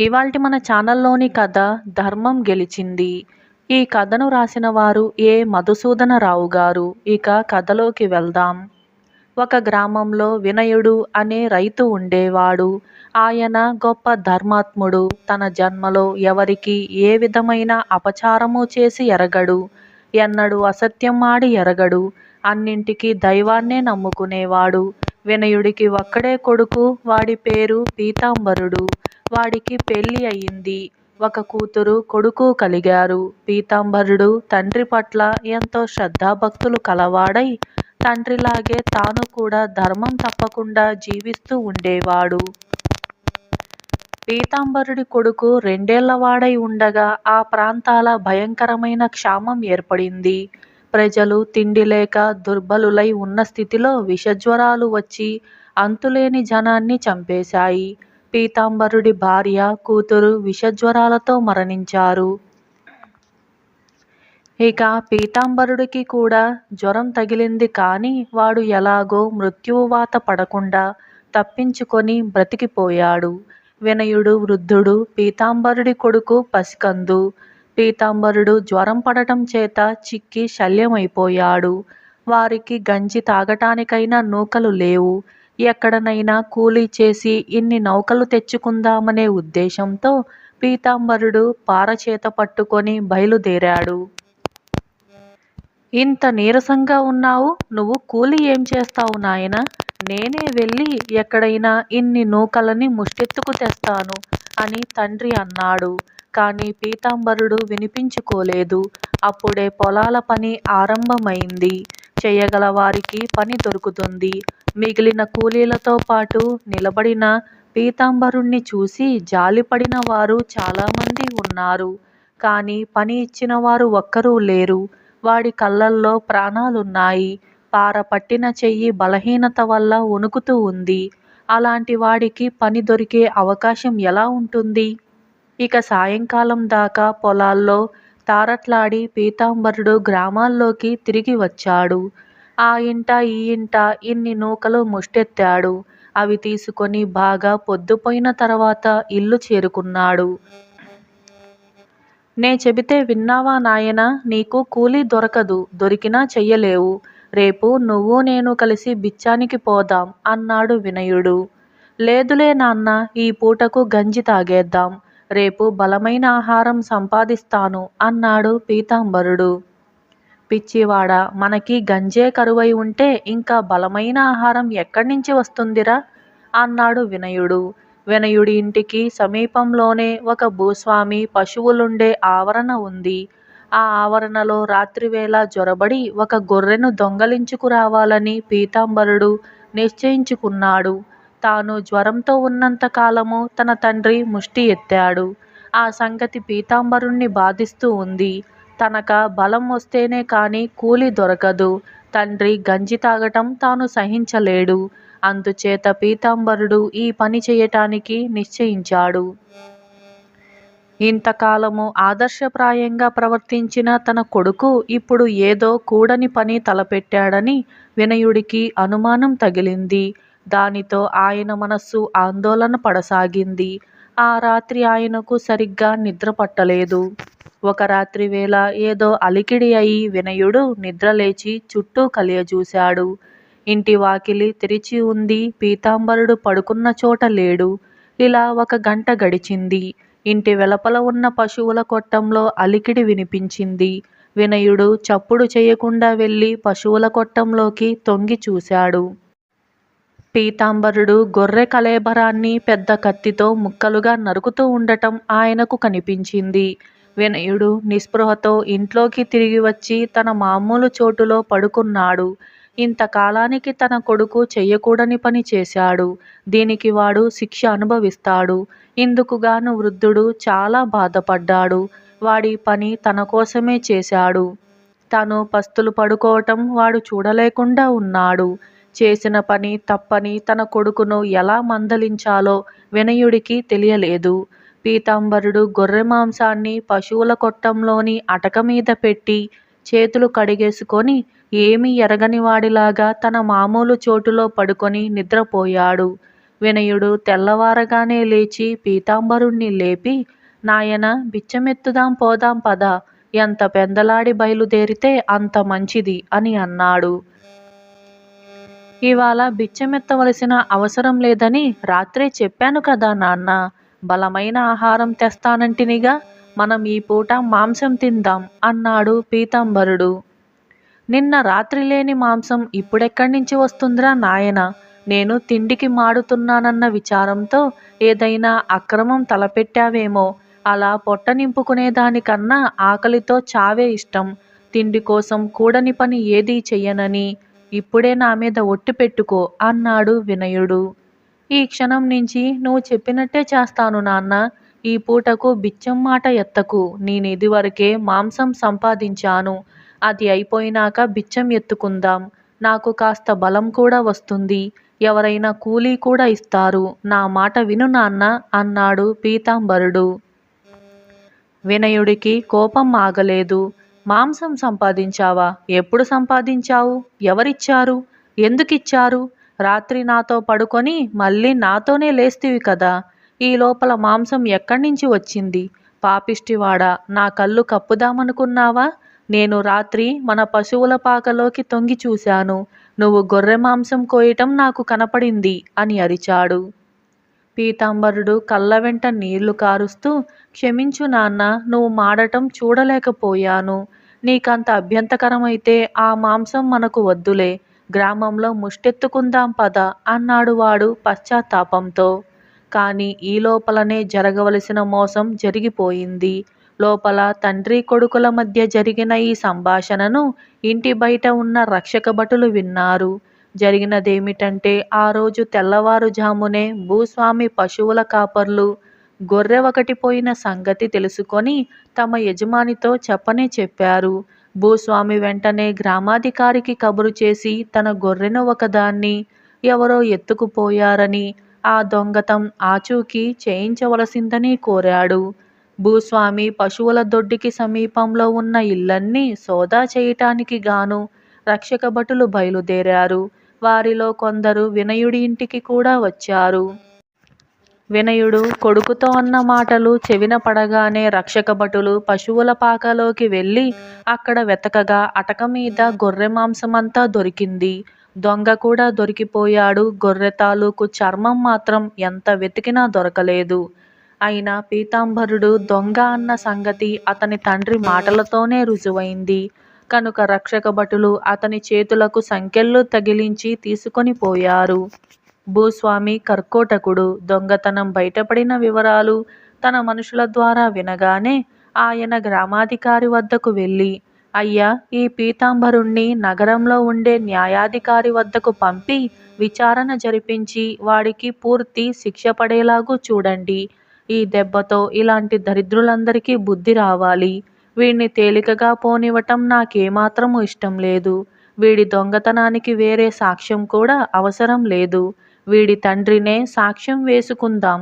ఇవాల్టి మన ఛానల్లోని కథ ధర్మం గెలిచింది. ఈ కథను రాసిన వారు ఏ మధుసూదనరావు గారు. ఇక కథలోకి వెళ్దాం. ఒక గ్రామంలో వినయుడు అనే రైతు ఉండేవాడు. ఆయన గొప్ప ధర్మాత్ముడు. తన జన్మలో ఎవరికి ఏ విధమైన అపచారము చేసి ఎరగడు. ఎన్నడూ అసత్యం ఆడి ఎరగడు. అన్నింటికీ దైవాన్నే నమ్ముకునేవాడు. వినయుడికి ఒక్కడే కొడుకు. వాడి పేరు పీతాంబరుడు. వాడికి పెళ్ళి అయింది ఒక కూతురు కొడుకు కలిగారు. పీతాంబరుడు తండ్రి పట్ల ఎంతో శ్రద్ధాభక్తులు కలవాడై తండ్రిలాగే తాను కూడా ధర్మం తప్పకుండా జీవిస్తూ ఉండేవాడు. పీతాంబరుడి కొడుకు రెండేళ్ళవాడై ఉండగా ఆ ప్రాంతాల భయంకరమైన క్షామం ఏర్పడింది. ప్రజలు తిండి లేక దుర్బలులై ఉన్న స్థితిలో విషజ్వరాలు వచ్చి అంతులేని జనాన్ని చంపేశాయి. పీతాంబరుడి భార్య కూతురు విషజ్వరాలతో మరణించారు. ఇక పీతాంబరుడికి కూడా జ్వరం తగిలింది కానీ వాడు ఎలాగో మృత్యువాత పడకుండా తప్పించుకొని బ్రతికిపోయాడు. వినయుడు వృద్ధుడు పీతాంబరుడి కొడుకు పసికందు. పీతాంబరుడు జ్వరం పడటం చేత చిక్కి శల్యమైపోయాడు. వారికి గంజి తాగటానికైనా నూకలు లేవు. ఎక్కడనైనా కూలీ చేసి ఇన్ని నౌకలు తెచ్చుకుందామనే ఉద్దేశంతో పీతాంబరుడు పారచేత పట్టుకొని బయలుదేరాడు. ఇంత నీరసంగా ఉన్నావు నువ్వు కూలి ఏం చేస్తావు నాయన? నేనే వెళ్ళి ఎక్కడైనా ఇన్ని నూకలని ముష్టెత్తుకు తెస్తాను అని తండ్రి అన్నాడు. కానీ పీతాంబరుడు వినిపించుకోలేదు. అప్పుడే పొలాల పని ఆరంభమైంది. చేయగల వారికి పని దొరుకుతుంది. మిగిలిన కూలీలతో పాటు నిలబడిన పీతాంబరుణ్ణి చూసి జాలిపడిన వారు చాలామంది ఉన్నారు. కానీ పని ఇచ్చిన వారు ఒక్కరూ లేరు. వాడి కళ్ళల్లో ప్రాణాలున్నాయి. పార పట్టిన చెయ్యి బలహీనత వల్ల వణుకుతూ ఉంది. అలాంటి వాడికి పని దొరికే అవకాశం ఎలా ఉంటుంది? ఇక సాయంకాలం దాకా పొలాల్లో తారట్లాడి పీతాంబరుడు గ్రామాల్లోకి తిరిగి వచ్చాడు. ఆ ఇంట ఈ ఇంట ఇన్ని నూకలు ముష్టెత్తాడు. అవి తీసుకొని బాగా పొద్దుపోయిన తర్వాత ఇల్లు చేరుకున్నాడు. నే చెబితే విన్నావా నాయనా నీకు కూలీ దొరకదు దొరికినా చెయ్యలేవు. రేపు నువ్వు నేను కలిసి బిచ్చానికి పోదాం అన్నాడు వినయుడు. లేదులే నాన్న ఈ పూటకు గంజి తాగేద్దాం. రేపు బలమైన ఆహారం సంపాదిస్తాను అన్నాడు పీతాంబరుడు. పిచ్చివాడ? మనకి గంజే కరువై ఉంటే ఇంకా బలమైన ఆహారం ఎక్కడి నుంచి వస్తుందిరా? అన్నాడు వినయుడు. వినయుడి ఇంటికి సమీపంలోనే ఒక భూస్వామి పశువులుండే ఆవరణ ఉంది. ఆ ఆవరణలో రాత్రివేళ జొరబడి ఒక గొర్రెను దొంగలించుకురావాలని పీతాంబరుడు నిశ్చయించుకున్నాడు. తాను జ్వరంతో ఉన్నంత కాలము తన తండ్రి ముష్టి ఎత్తాడు. ఆ సంగతి పీతాంబరుణ్ణి బాధిస్తూ ఉంది. తనక బలం వస్తేనే కానీ కూలి దొరకదు. తండ్రి గంజి తాగటం తాను సహించలేడు. అందుచేత పీతాంబరుడు ఈ పని చేయటానికి నిశ్చయించాడు. ఇంతకాలము ఆదర్శప్రాయంగా ప్రవర్తించిన తన కొడుకు ఇప్పుడు ఏదో కూడని పని తలపెట్టాడని వినయుడికి అనుమానం తగిలింది. దానితో ఆయన మనస్సు ఆందోళన పడసాగింది. ఆ రాత్రి ఆయనకు సరిగ్గా నిద్ర పట్టలేదు. ఒక రాత్రి వేళ ఏదో అలికిడి అయి వినయుడు నిద్రలేచి చుట్టూ కలియజూశాడు. ఇంటి వాకిలి తెరిచి ఉంది. పీతాంబరుడు పడుకున్న చోట లేడు. ఇలా ఒక గంట గడిచింది. ఇంటి వెలపల ఉన్న పశువుల కొట్టంలో అలికిడి వినిపించింది. వినయుడు చప్పుడు చేయకుండా వెళ్ళి పశువుల కొట్టంలోకి తొంగి చూశాడు. పీతాంబరుడు గొర్రె కళేబరాన్ని పెద్ద కత్తితో ముక్కలుగా నరుకుతూ ఉండటం ఆయనకు కనిపించింది. వినయుడు నిస్పృహతో ఇంట్లోకి తిరిగి వచ్చి తన మామూలు చోటులో పడుకున్నాడు. ఇంతకాలానికి తన కొడుకు చెయ్యకూడని పని చేశాడు. దీనికి వాడు శిక్ష అనుభవిస్తాడు. ఇందుకుగాను వృద్ధుడు చాలా బాధపడ్డాడు. వాడి పని తన కోసమే చేశాడు. తను పస్తులు పడుకోవటం వాడు చూడలేకుండా ఉన్నాడు. చేసిన పని తప్పని తన కొడుకును ఎలా మందలించాలో వినయుడికి తెలియలేదు. పీతాంబరుడు గొర్రె మాంసాన్ని పశువుల కొట్టంలోని అటక మీద పెట్టి చేతులు కడిగేసుకొని ఏమీ ఎరగనివాడిలాగా తన మామూలు చోటులో పడుకొని నిద్రపోయాడు. వినయుడు తెల్లవారగానే లేచి పీతాంబరుణ్ణి లేపి నాయన బిచ్చమెత్తుదాం పోదాం పద. ఎంత పెందలాడి బయలుదేరితే అంత మంచిది అని అన్నాడు. ఇవాళ బిచ్చమెత్తవలసిన అవసరం లేదని రాత్రే చెప్పాను కదా నాన్న. బలమైన ఆహారం తెస్తానంటినిగా మనం ఈ పూట మాంసం తిందాం అన్నాడు పీతాంబరుడు. నిన్న రాత్రి లేని మాంసం ఇప్పుడెక్కడి నుంచి వస్తుందిరా నాయన? నేను తిండికి మాడుతున్నానన్న విచారంతో ఏదైనా అక్రమం తలపెట్టావేమో. అలా పొట్ట నింపుకునేదానికన్నా ఆకలితో చావే ఇష్టం. తిండి కోసం కూడని పని ఏదీ చెయ్యనని. ఇప్పుడే నా మీద ఒట్టు పెట్టుకో అన్నాడు వినయుడు. ఈ క్షణం నుంచి నువ్వు చెప్పినట్టే చేస్తాను నాన్న ఈ పూటకు బిచ్చం మాట ఎత్తకు. నేను ఇదివరకే మాంసం సంపాదించాను. అది అయిపోయినాక బిచ్చం ఎత్తుకుందాం. నాకు కాస్త బలం కూడా వస్తుంది. ఎవరైనా కూలీ కూడా ఇస్తారు. నా మాట విను నాన్న అన్నాడు పీతాంబరుడు. వినయుడికి కోపం ఆగలేదు. మాంసం సంపాదించావా? ఎప్పుడు సంపాదించావు? ఎవరిచ్చారు? ఎందుకిచ్చారు? రాత్రి నాతో పడుకొని మళ్ళీ నాతోనే లేస్తివి కదా. ఈ లోపల మాంసం ఎక్కడి నుంచి వచ్చింది? పాపిష్టివాడా నా కళ్ళు కప్పుదామనుకున్నావా? నేను రాత్రి మన పశువుల పాకలోకి తొంగి చూశాను. నువ్వు గొర్రె మాంసం కోయటం నాకు కనపడింది అని అరిచాడు. పీతాంబరుడు కళ్ళ వెంట నీళ్ళు కారుస్తూ క్షమించు నాన్న నువ్వు మాడటం చూడలేకపోయాను. నీకంత అభ్యంతకరమైతే ఆ మాంసం మనకు వద్దులే. గ్రామంలో ముష్టెత్తుకుందాం పద అన్నాడు వాడు పశ్చాత్తాపంతో. కానీ ఈ లోపలనే జరగవలసిన మోసం జరిగిపోయింది. లోపల తండ్రి కొడుకుల మధ్య జరిగిన ఈ సంభాషణను ఇంటి బయట ఉన్న రక్షక భటులు విన్నారు. జరిగినదేమిటంటే ఆ రోజు తెల్లవారుజామునే భూస్వామి పశువుల కాపర్లు గొర్రె ఒకటి పోయిన సంగతి తెలుసుకొని తమ యజమానితో చెప్పనే చెప్పారు. భూస్వామి వెంటనే గ్రామాధికారికి కబురు చేసి తన గొర్రెను ఒకదాన్ని ఎవరో ఎత్తుకుపోయారని ఆ దొంగతం ఆచూకీ చేయించవలసిందని కోరాడు. భూస్వామి పశువుల దొడ్డికి సమీపంలో ఉన్న ఇల్లన్నీ సోదా చేయటానికి గాను రక్షక భటులు బయలుదేరారు. వారిలో కొందరు వినయుడి ఇంటికి కూడా వచ్చారు. వినయుడు కొడుకుతో అన్న మాటలు చెవిన పడగానే రక్షక భటులు పశువుల పాకలోకి వెళ్ళి అక్కడ వెతకగా అటక మీద గొర్రె మాంసమంతా దొరికింది. దొంగ కూడా దొరికిపోయాడు. గొర్రె తాలూకు చర్మం మాత్రం ఎంత వెతికినా దొరకలేదు. అయినా పీతాంబరుడు దొంగ అన్న సంగతి అతని తండ్రి మాటలతోనే రుజువైంది. కనుక రక్షక భటులు అతని చేతులకు సంకెళ్ళు తగిలించి తీసుకొని పోయారు. భూస్వామి కర్కోటకుడు దొంగతనం బయటపడిన వివరాలు తన మనుషుల ద్వారా వినగానే ఆయన గ్రామాధికారి వద్దకు వెళ్ళి అయ్యా ఈ పీతాంబరుణ్ణి నగరంలో ఉండే న్యాయాధికారి వద్దకు పంపి విచారణ జరిపించి వాడికి పూర్తి శిక్ష పడేలాగూ చూడండి. ఈ దెబ్బతో ఇలాంటి దరిద్రులందరికీ బుద్ధి రావాలి. వీడిని తేలికగా పోనివ్వటం నాకేమాత్రము ఇష్టం లేదు. వీడి దొంగతనానికి వేరే సాక్ష్యం కూడా అవసరం లేదు. వీడి తండ్రినే సాక్ష్యం వేసుకుందాం.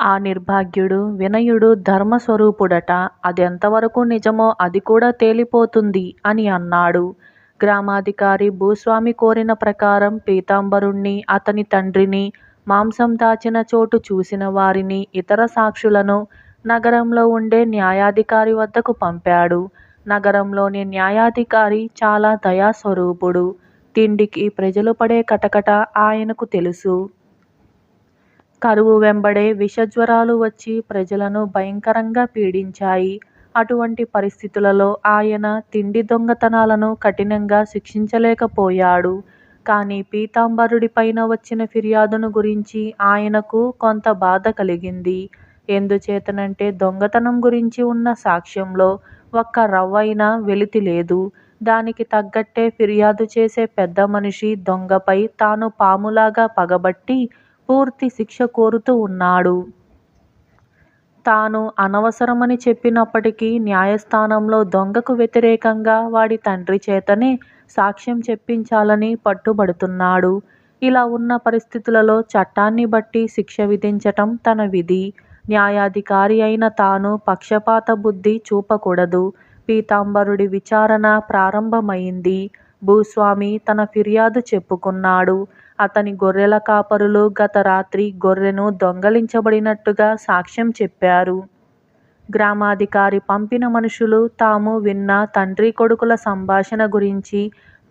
ఆ నిర్భాగ్యుడు వినయుడు ధర్మస్వరూపుడట. అదెంతవరకు నిజమో అది కూడా తేలిపోతుంది అని అన్నాడు. గ్రామాధికారి భూస్వామి కోరిన ప్రకారం పీతాంబరుణ్ణి అతని తండ్రిని మాంసం దాచిన చోటు చూసిన వారిని ఇతర సాక్షులను నగరంలో ఉండే న్యాయాధికారి వద్దకు పంపాడు. నగరంలోని న్యాయాధికారి చాలా దయాస్వరూపుడు. తిండికి ప్రజలు పడే కటకట ఆయనకు తెలుసు. కరువు వెంబడే విషజ్వరాలు వచ్చి ప్రజలను భయంకరంగా పీడించాయి. అటువంటి పరిస్థితులలో ఆయన తిండి దొంగతనాలను కఠినంగా శిక్షించలేకపోయాడు. కానీ పీతాంబరుడిపైన వచ్చిన ఫిర్యాదును గురించి ఆయనకు కొంత బాధ కలిగింది. ఎందుచేతనంటే దొంగతనం గురించి ఉన్న సాక్ష్యంలో ఒక్క రవ్వైనా వెలితి లేదు. దానికి తగ్గట్టే ఫిర్యాదు చేసే పెద్ద మనిషి దొంగపై తాను పాములాగా పగబట్టి పూర్తి శిక్ష కోరుతూ ఉన్నాడు. తాను అనవసరమని చెప్పినప్పటికీ న్యాయస్థానంలో దొంగకు వ్యతిరేకంగా వాడి తండ్రి చేతనే సాక్ష్యం చెప్పించాలని పట్టుబడుతున్నాడు. ఇలా ఉన్న పరిస్థితులలో చట్టాన్ని బట్టి శిక్ష విధించటం తన విధి. న్యాయాధికారి అయిన తాను పక్షపాత బుద్ధి చూపకూడదు. పీతాంబరుడి విచారణ ప్రారంభమైంది. భూస్వామి తన ఫిర్యాదు చెప్పుకున్నాడు. అతని గొర్రెల కాపరులు గత రాత్రి గొర్రెను దొంగలించబడినట్టుగా సాక్ష్యం చెప్పారు. గ్రామాధికారి పంపిన మనుషులు తాము విన్న తండ్రి కొడుకుల సంభాషణ గురించి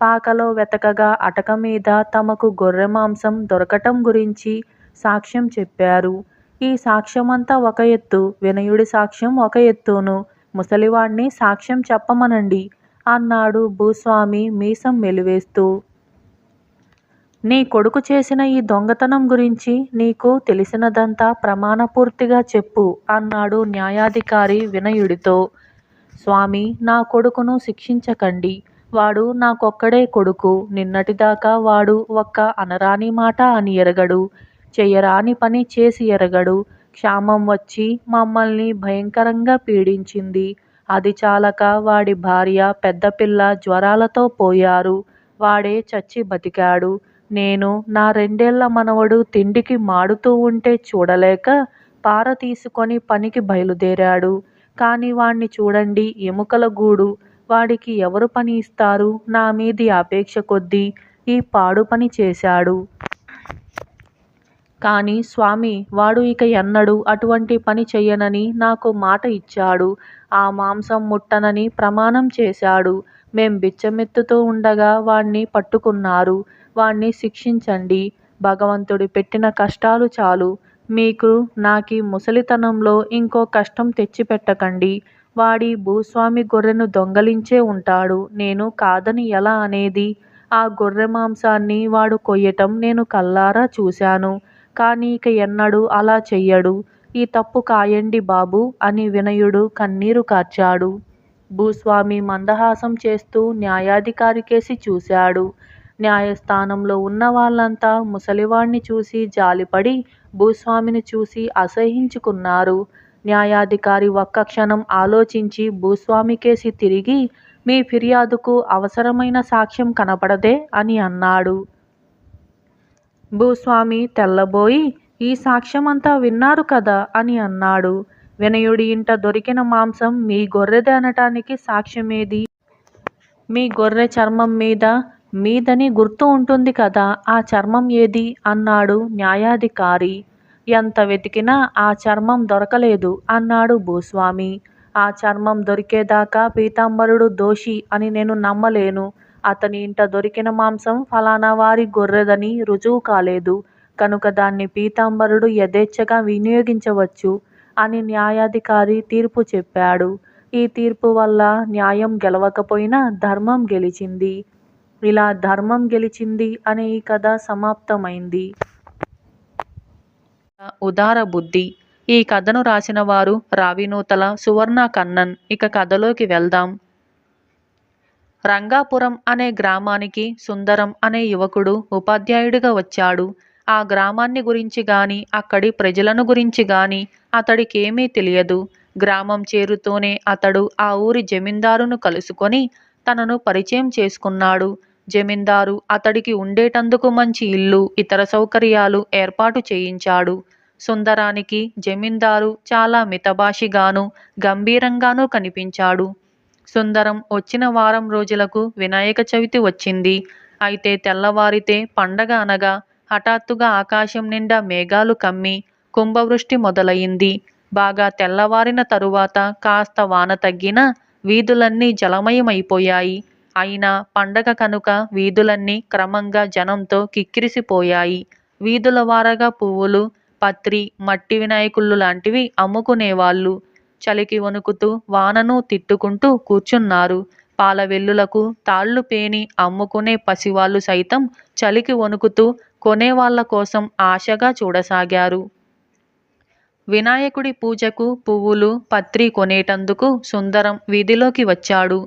పాకలో వెతకగా అటక మీద తమకు గొర్రె మాంసం దొరకటం గురించి సాక్ష్యం చెప్పారు. ఈ సాక్ష్యమంతా ఒక ఎత్తు వినయుడి సాక్ష్యం ఒక ఎత్తును. ముసలివాణ్ణి సాక్ష్యం చెప్పమనండి. అన్నాడు భూస్వామి మీసం మెలివేస్తూ. నీ కొడుకు చేసిన ఈ దొంగతనం గురించి నీకు తెలిసినదంతా ప్రమాణపూర్తిగా చెప్పు అన్నాడు న్యాయాధికారి వినయుడితో. స్వామి నా కొడుకును శిక్షించకండి. వాడు నాకొక్కడే కొడుకు. నిన్నటిదాకా వాడు ఒక్క అనరాని మాట అని ఎరగడు. చెయ్యరాని పని చేసి ఎరగడు. క్షామం వచ్చి మమ్మల్ని భయంకరంగా పీడించింది. అది చాలక వాడి భార్య పెద్దపిల్ల జ్వరాలతో పోయారు. వాడే చచ్చి బతికాడు. నేను నా రెండేళ్ళ మనవడు తిండికి మాడుతూ ఉంటే చూడలేక పార తీసుకొని పనికి బయలుదేరాడు. కానీ వాణ్ణి చూడండి ఎముకల గూడు. వాడికి ఎవరు పని ఇస్తారు? నా మీది అపేక్ష కొద్దీ ఈ పాడు పని చేశాడు. కానీ స్వామి వాడు ఇక ఎన్నడూ అటువంటి పని చెయ్యనని నాకు మాట ఇచ్చాడు. ఆ మాంసం ముట్టనని ప్రమాణం చేశాడు. మేం బిచ్చమెత్తుతూ ఉండగా వాణ్ణి పట్టుకున్నారు. వాణ్ణి శిక్షించండి. భగవంతుడు పెట్టిన కష్టాలు చాలు. మీకు నాకి ముసలితనంలో ఇంకో కష్టం తెచ్చిపెట్టకండి. వాడి భూస్వామి గొర్రెను దొంగలించే ఉంటాడు. నేను కాదని ఎలా అనేది? ఆ గొర్రె మాంసాన్ని వాడు కొయ్యటం నేను కల్లారా చూశాను. కానీ ఇక ఎన్నడూ అలా చెయ్యడు. ఈ తప్పు కాయండి బాబు అని వినయుడు కన్నీరు కార్చాడు. భూస్వామి మందహాసం చేస్తూ న్యాయాధికారికేసి చూశాడు. న్యాయస్థానంలో ఉన్న వాళ్ళంతా ముసలివాణ్ణి చూసి జాలిపడి భూస్వామిని చూసి అసహించుకున్నారు. న్యాయాధికారి ఒక్క క్షణం ఆలోచించి భూస్వామికేసి తిరిగి మీ ఫిర్యాదుకు అవసరమైన సాక్ష్యం కనపడదే అని అన్నాడు. భూస్వామి తెల్లబోయి ఈ సాక్ష్యమంతా విన్నారు కదా అని అన్నాడు. వినయుడి ఇంట దొరికిన మాంసం మీ గొర్రెది అనటానికి సాక్ష్యమేది? మీ గొర్రె చర్మం మీద మీదని గుర్తు ఉంటుంది కదా ఆ చర్మం ఏది అన్నాడు న్యాయాధికారి. ఎంత వెతికినా ఆ చర్మం దొరకలేదు అన్నాడు భూస్వామి. ఆ చర్మం దొరికేదాకా పీతాంబరుడు దోషి అని నేను నమ్మలేను. అతని ఇంట దొరికిన మాంసం ఫలానా వారి గొర్రెదని రుజువు కాలేదు. కనుక దాన్ని పీతాంబరుడు యథేచ్ఛగా వినియోగించవచ్చు అని న్యాయాధికారి తీర్పు చెప్పాడు. ఈ తీర్పు వల్ల న్యాయం గెలవకపోయినా ధర్మం గెలిచింది. ఇలా ధర్మం గెలిచింది అనే ఈ కథ సమాప్తమైంది. ఉదార బుద్ధి. ఈ కథను రాసిన వారు రావినూతల సువర్ణ కన్నన్. ఇక కథలోకి వెళ్దాం. రంగాపురం అనే గ్రామానికి సుందరం అనే యువకుడు ఉపాధ్యాయుడిగా వచ్చాడు. ఆ గ్రామాన్ని గురించి గాని అక్కడి ప్రజలను గురించి గాని అతడికేమీ తెలియదు. గ్రామం చేరుతూనే అతడు ఆ ఊరి జమీందారును కలుసుకొని తనను పరిచయం చేసుకున్నాడు. జమీందారు అతడికి ఉండేటందుకు మంచి ఇల్లు ఇతర సౌకర్యాలు ఏర్పాటు చేయించాడు. సుందరానికి జమీందారు చాలా మితభాషిగాను గంభీరంగానూ కనిపించాడు. సుందరం వచ్చిన వారం రోజులకు వినాయక చవితి వచ్చింది. అయితే తెల్లవారితే పండగ అనగా హఠాత్తుగా ఆకాశం నిండా మేఘాలు కమ్మి కుంభవృష్టి మొదలయింది బాగా తెల్లవారిన తరువాత కాస్త వాన తగ్గినా వీధులన్నీ జలమయమైపోయాయి. అయినా పండగ కనుక వీధులన్నీ క్రమంగా జనంతో కిక్కిరిసిపోయాయి. వీధుల వారగా పువ్వులు పత్రి మట్టి వినాయకుళ్ళు లాంటివి అమ్ముకునేవాళ్ళు. చలికి వణుకుతూ వానను తిట్టుకుంటూ కూర్చున్నారు. పాల వెల్లులకు తాళ్ళు పేని అమ్ముకునే పసివాళ్ళు సైతం చలికి వణుకుతూ కొనేవాళ్ళ కోసం ఆశగా చూడసాగారు. వినాయకుడి పూజకు పువ్వులు పత్రి కొనేటందుకు సుందరం వీధిలోకి వచ్చాడు.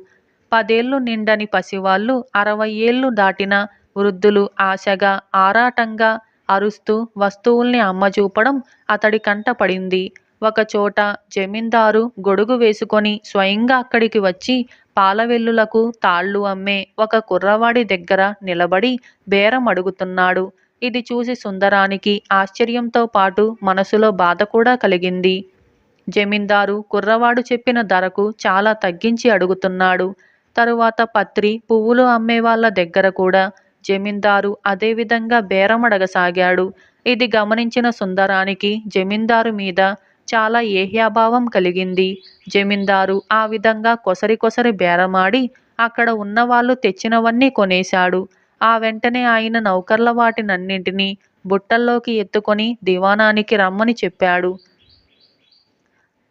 పదేళ్ళు నిండని పసివాళ్ళు అరవై ఏళ్ళు దాటిన వృద్ధులు ఆశగా ఆరాటంగా అరుస్తూ వస్తువుల్ని అమ్మచూపడం అతడి కంట పడింది. ఒకచోట జమీందారు గొడుగు వేసుకొని స్వయంగా అక్కడికి వచ్చి పాలవెల్లులకు తాళ్ళు అమ్మే ఒక కుర్రవాడి దగ్గర నిలబడి బేరం అడుగుతున్నాడు. ఇది చూసి సుందరానికి ఆశ్చర్యంతో పాటు మనసులో బాధ కూడా కలిగింది. జమీందారు కుర్రవాడు చెప్పిన ధరకు చాలా తగ్గించి అడుగుతున్నాడు. తరువాత పత్రి పువ్వులు అమ్మే వాళ్ళ దగ్గర కూడా జమీందారు అదేవిధంగా బేరమడగసాగాడు ఇది గమనించిన సుందరానికి జమీందారు మీద చాలా ఏహ్యాభావం కలిగింది. జమీందారు ఆ విధంగా కొసరి కొసరి బేరమాడి అక్కడ ఉన్న వాళ్ళు తెచ్చినవన్నీ కొనేశాడు. ఆ వెంటనే ఆయన నౌకర్ల వాటినన్నింటినీ బుట్టల్లోకి ఎత్తుకొని దివాణానికి రమ్మని చెప్పాడు.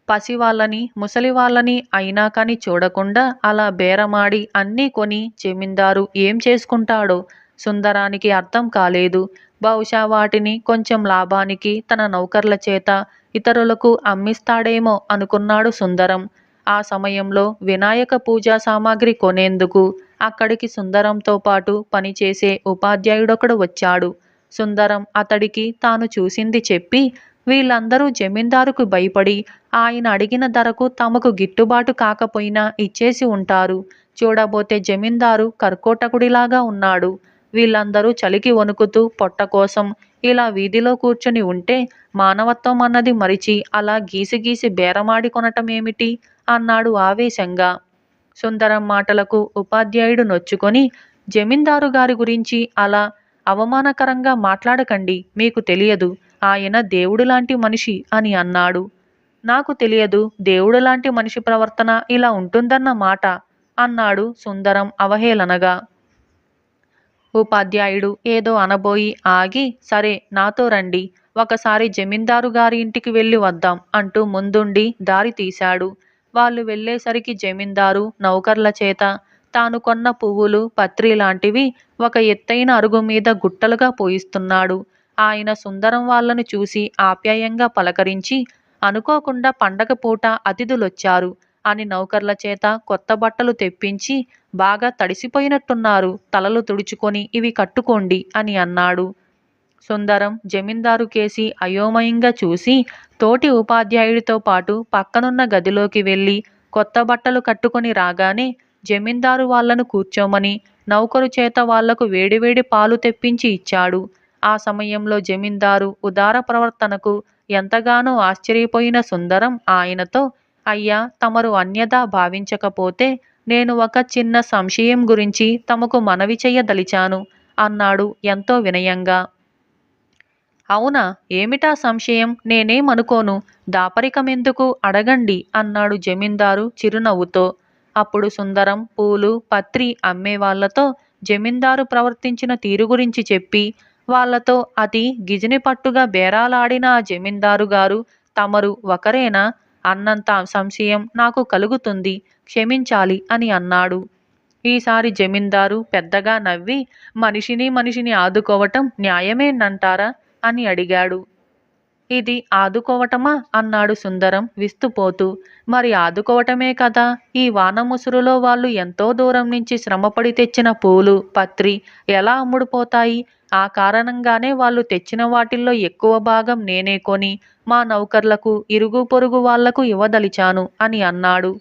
పసివాళ్ళని ముసలి వాళ్ళని అయినా కానీ చూడకుండా అలా బేరమాడి అన్నీ కొని జమీందారు ఏం చేసుకుంటాడో సుందరానికి అర్థం కాలేదు. బహుశా వాటిని కొంచెం లాభానికి తన నౌకర్ల చేత ఇతరులకు అమ్మిస్తాడేమో అనుకున్నాడు సుందరం. ఆ సమయంలో వినాయక పూజా సామాగ్రి కొనేందుకు అక్కడికి సుందరంతో పాటు పనిచేసే ఉపాధ్యాయుడొకడు వచ్చాడు. సుందరం అతడికి తాను చూసింది చెప్పి వీళ్ళందరూ జమీందారుకు భయపడి ఆయన అడిగిన ధరకు తమకు గిట్టుబాటు కాకపోయినా ఇచ్చేసి ఉంటారు. చూడబోతే జమీందారు కర్కోటకుడిలాగా ఉన్నాడు. వీళ్ళందరూ చలికి వణుకుతూ పొట్ట కోసం ఇలా వీధిలో కూర్చొని ఉంటే మానవత్వం అన్నది మరిచి అలా గీసి గీసి బేరమాడి కొనటం ఏమిటి? అన్నాడు ఆవేశంగా. సుందరం మాటలకు ఉపాధ్యాయుడు నొచ్చుకొని జమీందారు గారి గురించి అలా అవమానకరంగా మాట్లాడకండి మీకు తెలియదు ఆయన దేవుడు లాంటి మనిషి అని అన్నాడు. నాకు తెలియదు దేవుడు లాంటి మనిషి ప్రవర్తన ఇలా ఉంటుందన్న మాట అన్నాడు సుందరం అవహేళనగా. ఉపాధ్యాయుడు ఏదో అనబోయి ఆగి సరే నాతో రండి. ఒకసారి జమీందారు గారి ఇంటికి వెళ్ళి వద్దాం అంటూ ముందుండి దారి తీశాడు. వాళ్ళు వెళ్ళేసరికి జమీందారు నౌకర్ల చేత తాను కొన్న పువ్వులు పత్రి లాంటివి ఒక ఎత్తైన అరుగు మీద గుట్టలుగా పోయిస్తున్నాడు. ఆయన సుందరం వాళ్ళను చూసి ఆప్యాయంగా పలకరించి అనుకోకుండా పండగ పూట అతిథులొచ్చారు. అని నౌకర్ల చేత కొత్త బట్టలు తెప్పించి బాగా తడిసిపోయినట్టున్నారు. తలలు తుడుచుకొని ఇవి కట్టుకోండి అని అన్నాడు. సుందరం జమీందారు కేసి అయోమయంగా చూసి తోటి ఉపాధ్యాయుడితో పాటు పక్కనున్న గదిలోకి వెళ్ళి కొత్త బట్టలు కట్టుకొని రాగానే జమీందారు వాళ్ళను కూర్చోమని నౌకరు చేత వాళ్ళకు వేడివేడి పాలు తెప్పించి ఇచ్చాడు. ఆ సమయంలో జమీందారు ఉదార ప్రవర్తనకు ఎంతగానో ఆశ్చర్యపోయిన సుందరం ఆయనతో అయ్యా తమరు అన్యదా భావించకపోతే నేను ఒక చిన్న సంశయం గురించి తమకు మనవి చెయ్యదలిచాను అన్నాడు ఎంతో వినయంగా. అవునా ఏమిటా సంశయం? నేనేమనుకోను? దాపరికమెందుకు అడగండి అన్నాడు జమీందారు చిరునవ్వుతో. అప్పుడు సుందరం పూలు పత్రి అమ్మేవాళ్ళతో జమీందారు ప్రవర్తించిన తీరు గురించి చెప్పి వాళ్ళతో అతి గిజిని పట్టుగా బేరాలాడిన ఆ జమీందారు గారు తమరు ఒకరేనా? అన్నంత సంశయం నాకు కలుగుతుంది క్షమించాలి అని అన్నాడు. ఈసారి జమీందారు పెద్దగా నవ్వి మనిషిని మనిషిని ఆదుకోవటం న్యాయమేనంటారా? అని అడిగాడు. ఇది ఆదుకోవటమా? అన్నాడు సుందరం విస్తుపోతూ. మరి ఆదుకోవటమే కదా? ఈ వాన ముసురులో వాళ్ళు ఎంతో దూరం నుంచి శ్రమపడి తెచ్చిన పూలు పత్రి ఎలా అమ్ముడుపోతాయి? ఆ కారణంగానే వాళ్ళు తెచ్చిన వాటిల్లో ఎక్కువ భాగం నేనే కొని మా నౌకర్లకు ఇరుగు పొరుగు వాళ్ళకు ఇవ్వదలిచాను అని అన్నాడు.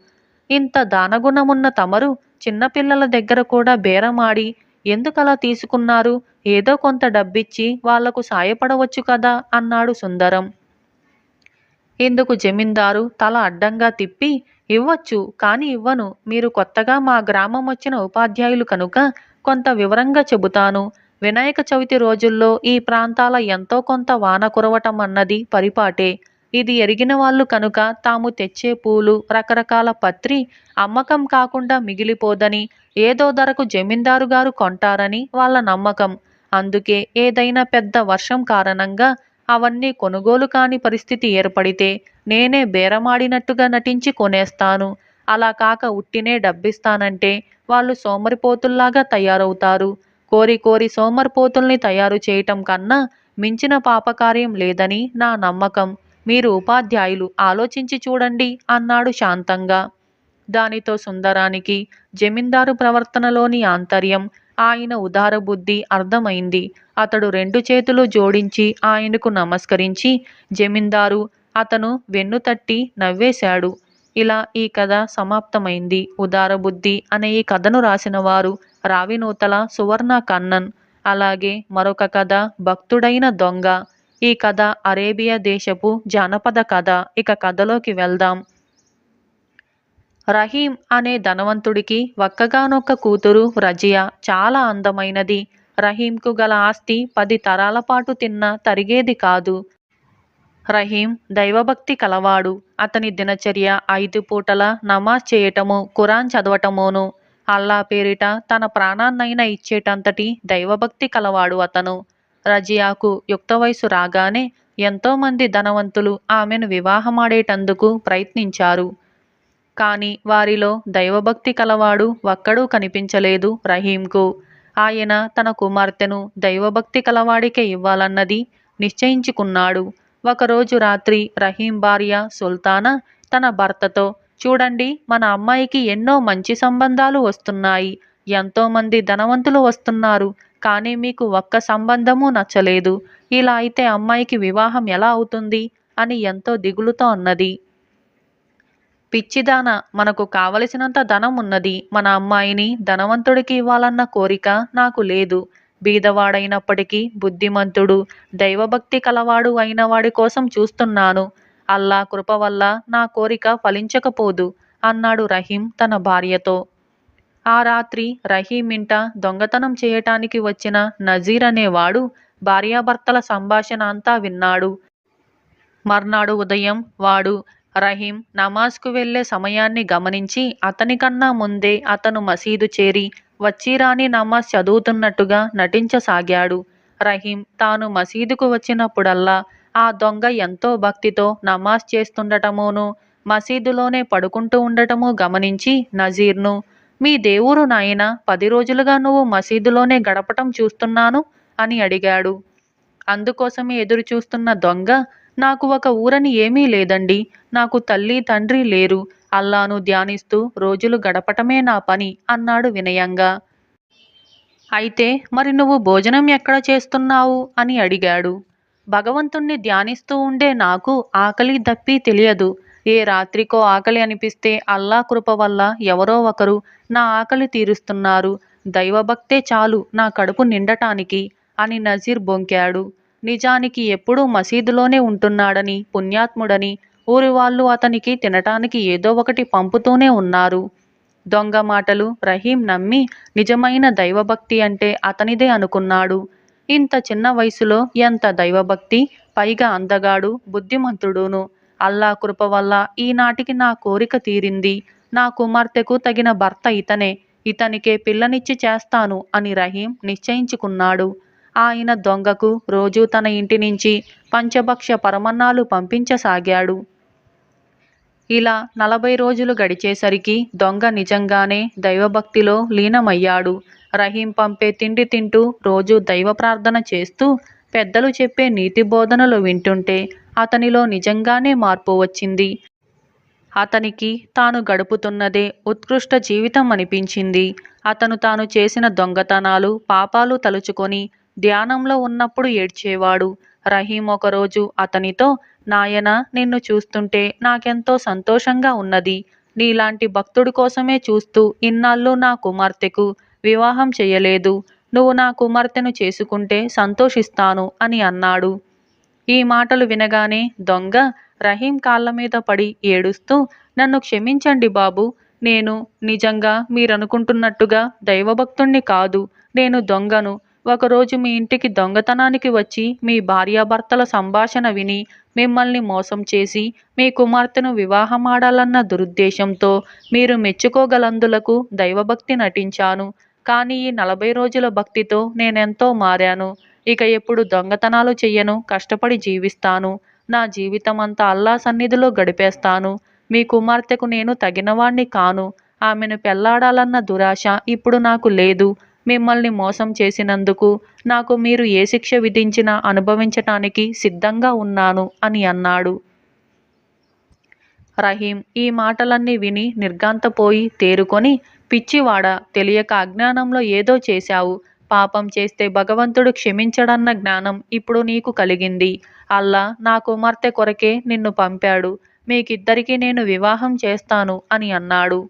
ఇంత దానగుణమున్న తమరు చిన్నపిల్లల దగ్గర కూడా బేరమాడి ఎందుకలా తీసుకున్నారు? ఏదో కొంత డబ్బిచ్చి వాళ్ళకు సాయపడవచ్చు కదా అన్నాడు సుందరం. ఇందుకు జమీందారు తల అడ్డంగా తిప్పి ఇవ్వచ్చు కానీ ఇవ్వను. మీరు కొత్తగా మా గ్రామం వచ్చిన ఉపాధ్యాయులు కనుక కొంత వివరంగా చెబుతాను. వినాయక చవితి రోజుల్లో ఈ ప్రాంతాల ఎంతో కొంత వాన కురవటం అన్నది పరిపాటే. ఇది ఎరిగిన వాళ్ళు కనుక తాము తెచ్చే పూలు రకరకాల పత్రి అమ్మకం కాకుండా మిగిలిపోదని ఏదో ధరకు జమీందారు గారు కొంటారని వాళ్ళ నమ్మకం. అందుకే ఏదైనా పెద్ద వర్షం కారణంగా అవన్నీ కొనుగోలు కాని పరిస్థితి ఏర్పడితే నేనే బేరమాడినట్టుగా నటించి కొనేస్తాను. అలా కాక ఉట్టినే డబ్బిస్తానంటే వాళ్ళు సోమరిపోతుల్లాగా తయారవుతారు. కోరి కోరి సోమరిపోతుల్ని తయారు చేయటం కన్నా మించిన పాపకార్యం లేదని నా నమ్మకం. మీరు ఉపాధ్యాయులు ఆలోచించి చూడండి అన్నాడు శాంతంగా. దానితో సుందరానికి జమీందారు ప్రవర్తనలోని ఆంతర్యం ఆయన ఉదారబుద్ధి అర్థమైంది. అతడు రెండు చేతులు జోడించి ఆయనకు నమస్కరించి జమీందారు అతను వెన్ను తట్టి నవ్వేశాడు. ఇలా ఈ కథ సమాప్తమైంది. ఉదారబుద్ధి అనే ఈ కథను రాసిన వారు రావినూతల సువర్ణ కన్నన్. అలాగే మరొక కథ భక్తుడైన దొంగ. ఈ కథ అరేబియా దేశపు జానపద కథ. ఇక కథలోకి వెళ్దాం. రహీం అనే ధనవంతుడికి ఒక్కగానొక్క కూతురు రజియా చాలా అందమైనది. రహీంకు గల ఆస్తి పది తరాల పాటు తిన్నా తరిగేది కాదు. రహీం దైవభక్తి కలవాడు. అతని దినచర్య ఐదు పూటల నమాజ్ చేయటము ఖురాన్ చదవటమును అల్లా పేరిట తన ప్రాణాన్నైనా ఇచ్చేటంతటి దైవభక్తి కలవాడు అతను. రజియాకు యుక్త వయసు రాగానే ఎంతోమంది ధనవంతులు ఆమెను వివాహమాడేటందుకు ప్రయత్నించారు. కానీ వారిలో దైవభక్తి కలవాడు ఒక్కడూ కనిపించలేదు రహీంకు. ఆయన తన కుమార్తెను దైవభక్తి కలవాడికే ఇవ్వాలన్నది నిశ్చయించుకున్నాడు. ఒకరోజు రాత్రి రహీం భార్య సుల్తానా తన భర్తతో చూడండి మన అమ్మాయికి ఎన్నో మంచి సంబంధాలు వస్తున్నాయి. ఎంతోమంది ధనవంతులు వస్తున్నారు కానీ మీకు ఒక్క సంబంధము నచ్చలేదు. ఇలా అయితే అమ్మాయికి వివాహం ఎలా అవుతుంది? అని ఎంతో దిగులుతో అన్నది. పిచ్చిదాన మనకు కావలసినంత ధనం ఉన్నది మన అమ్మాయిని ధనవంతుడికి ఇవ్వాలన్న కోరిక నాకు లేదు. బీదవాడైనప్పటికీ బుద్ధిమంతుడు దైవభక్తి కలవాడు అయిన వాడి కోసం చూస్తున్నాను. అల్లా కృప వల్ల నా కోరిక ఫలించకపోదు అన్నాడు రహీం తన భార్యతో. ఆ రాత్రి రహీం ఇంట దొంగతనం చేయటానికి వచ్చిన నజీర్ అనేవాడు భార్యాభర్తల సంభాషణ అంతా విన్నాడు. మర్నాడు ఉదయం వాడు రహీం నమాజ్కు వెళ్ళే సమయాన్ని గమనించి అతనికన్నా ముందే అతను మసీదు చేరి వచ్చిరాని నమాజ్ చదువుతున్నట్టుగా నటించసాగాడు. రహీం తాను మసీదుకు వచ్చినప్పుడల్లా ఆ దొంగ ఎంతో భక్తితో నమాజ్ చేస్తుండటమును మసీదులోనే పడుకుంటూ ఉండటము గమనించి నజీర్ను మీ దేవురు నాయన పది రోజులుగా నువ్వు మసీదులోనే గడపటం చూస్తున్నాను అని అడిగాడు. అందుకోసమే ఎదురు చూస్తున్న దొంగ నాకు ఒక ఊరని ఏమీ లేదండి. నాకు తల్లి తండ్రి లేరు. అల్లాను ధ్యానిస్తూ రోజులు గడపటమే నా పని అన్నాడు వినయంగా. అయితే మరి నువ్వు భోజనం ఎక్కడ చేస్తున్నావు? అని అడిగాడు. భగవంతుణ్ణి ధ్యానిస్తూ ఉండే నాకు ఆకలి దప్పి తెలియదు. ఏ రాత్రికో ఆకలి అనిపిస్తే అల్లా కృప వల్ల ఎవరో ఒకరు నా ఆకలి తీరుస్తున్నారు. దైవభక్తే చాలు నా కడుపు నిండటానికి అని నజీర్ బొంకాడు. నిజానికి ఎప్పుడూ మసీదులోనే ఉంటున్నాడని పుణ్యాత్ముడని ఊరి వాళ్ళు అతనికి తినటానికి ఏదో ఒకటి పంపుతూనే ఉన్నారు. దొంగ మాటలు రహీం నమ్మి నిజమైన దైవభక్తి అంటే అతనిదే అనుకున్నాడు. ఇంత చిన్న వయసులో ఎంత దైవభక్తి? పైగా అందగాడు బుద్ధిమంతుడును. అల్లా కృప వల్ల ఈనాటికి నా కోరిక తీరింది. నా కుమార్తెకు తగిన భర్త ఇతనే. ఇతనికే పిల్లనిచ్చి చేస్తాను అని రహీం నిశ్చయించుకున్నాడు. ఆయన దొంగకు రోజూ తన ఇంటి నుంచి పంచభక్ష పరమన్నాలు పంపించసాగాడు. ఇలా నలభై రోజులు గడిచేసరికి దొంగ నిజంగానే దైవభక్తిలో లీనమయ్యాడు. రహీం పంపే తిండి తింటూ రోజు దైవ ప్రార్థన చేస్తూ పెద్దలు చెప్పే నీతి బోధనలు వింటుంటే అతనిలో నిజంగానే మార్పు వచ్చింది. అతనికి తాను గడుపుతున్నదే ఉత్కృష్ట జీవితం అనిపించింది. అతను తాను చేసిన దొంగతనాలు పాపాలు తలుచుకొని ధ్యానంలో ఉన్నప్పుడు ఏడ్చేవాడు. రహీం ఒకరోజు అతనితో నాయన నిన్ను చూస్తుంటే నాకెంతో సంతోషంగా ఉన్నది. నీలాంటి భక్తుడి కోసమే చూస్తూ ఇన్నాళ్ళు నా కుమార్తెకు వివాహం చేయలేదు. నువ్వు నా కుమార్తెను చేసుకుంటే సంతోషిస్తాను అని అన్నాడు. ఈ మాటలు వినగానే దొంగ రహీం కాళ్ళ మీద పడి ఏడుస్తూ నన్ను క్షమించండి బాబు. నేను నిజంగా మీరనుకుంటున్నట్టుగా దైవభక్తుణ్ణి కాదు. నేను దొంగను. ఒకరోజు మీ ఇంటికి దొంగతనానికి వచ్చి మీ భార్యాభర్తల సంభాషణ విని మిమ్మల్ని మోసం చేసి మీ కుమార్తెను వివాహమాడాలన్న దురుద్దేశంతో మీరు మెచ్చుకోగలందులకు దైవభక్తి నటించాను. కానీ ఈ నలభై రోజుల భక్తితో నేనెంతో మారాను. ఇక ఎప్పుడు దొంగతనాలు చెయ్యను కష్టపడి జీవిస్తాను. నా జీవితం అంతా అల్లా సన్నిధిలో గడిపేస్తాను. మీ కుమార్తెకు నేను తగినవాణ్ణి కాను. ఆమెను పెళ్ళాడాలన్న దురాశ ఇప్పుడు నాకు లేదు. మిమ్మల్ని మోసం చేసినందుకు నాకు మీరు ఏ శిక్ష విధించినా అనుభవించటానికి సిద్ధంగా ఉన్నాను అని అన్నాడు. రహీం ఈ మాటలన్నీ విని నిర్గాంతపోయి తేరుకొని పిచ్చివాడ తెలియక అజ్ఞానంలో ఏదో చేశావు. పాపం చేస్తే భగవంతుడు క్షమించడన్న జ్ఞానం ఇప్పుడు నీకు కలిగింది. అల్లా నా కుమార్తె కొరకే నిన్ను పంపాడు. మీకిద్దరికీ నేను వివాహం చేస్తాను అని అన్నాడు.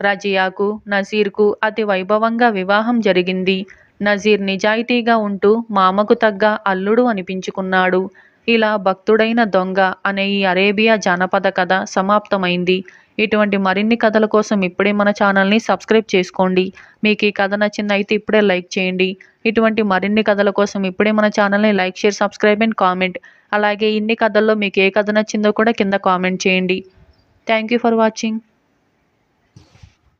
రజియాకు నజీర్కు అతి వైభవంగా వివాహం జరిగింది. నజీర్ నిజాయితీగా ఉంటూ మామకు తగ్గ అల్లుడు అనిపించుకున్నాడు. ఇలా భక్తుడైన దొంగ అనే ఈ అరేబియా జానపద కథ సమాప్తమైంది. ఇటువంటి మరిన్ని కథల కోసం ఇప్పుడే మన ఛానల్ని సబ్స్క్రైబ్ చేసుకోండి. మీకు ఈ కథ నచ్చిందైతే ఇప్పుడే లైక్ చేయండి. ఇటువంటి మరిన్ని కథల కోసం ఇప్పుడే మన ఛానల్ని like share subscribe and comment. అలాగే ఇన్ని కథల్లో మీకు ఏ కథ నచ్చిందో కూడా కింద కామెంట్ చేయండి. Thank you for watching.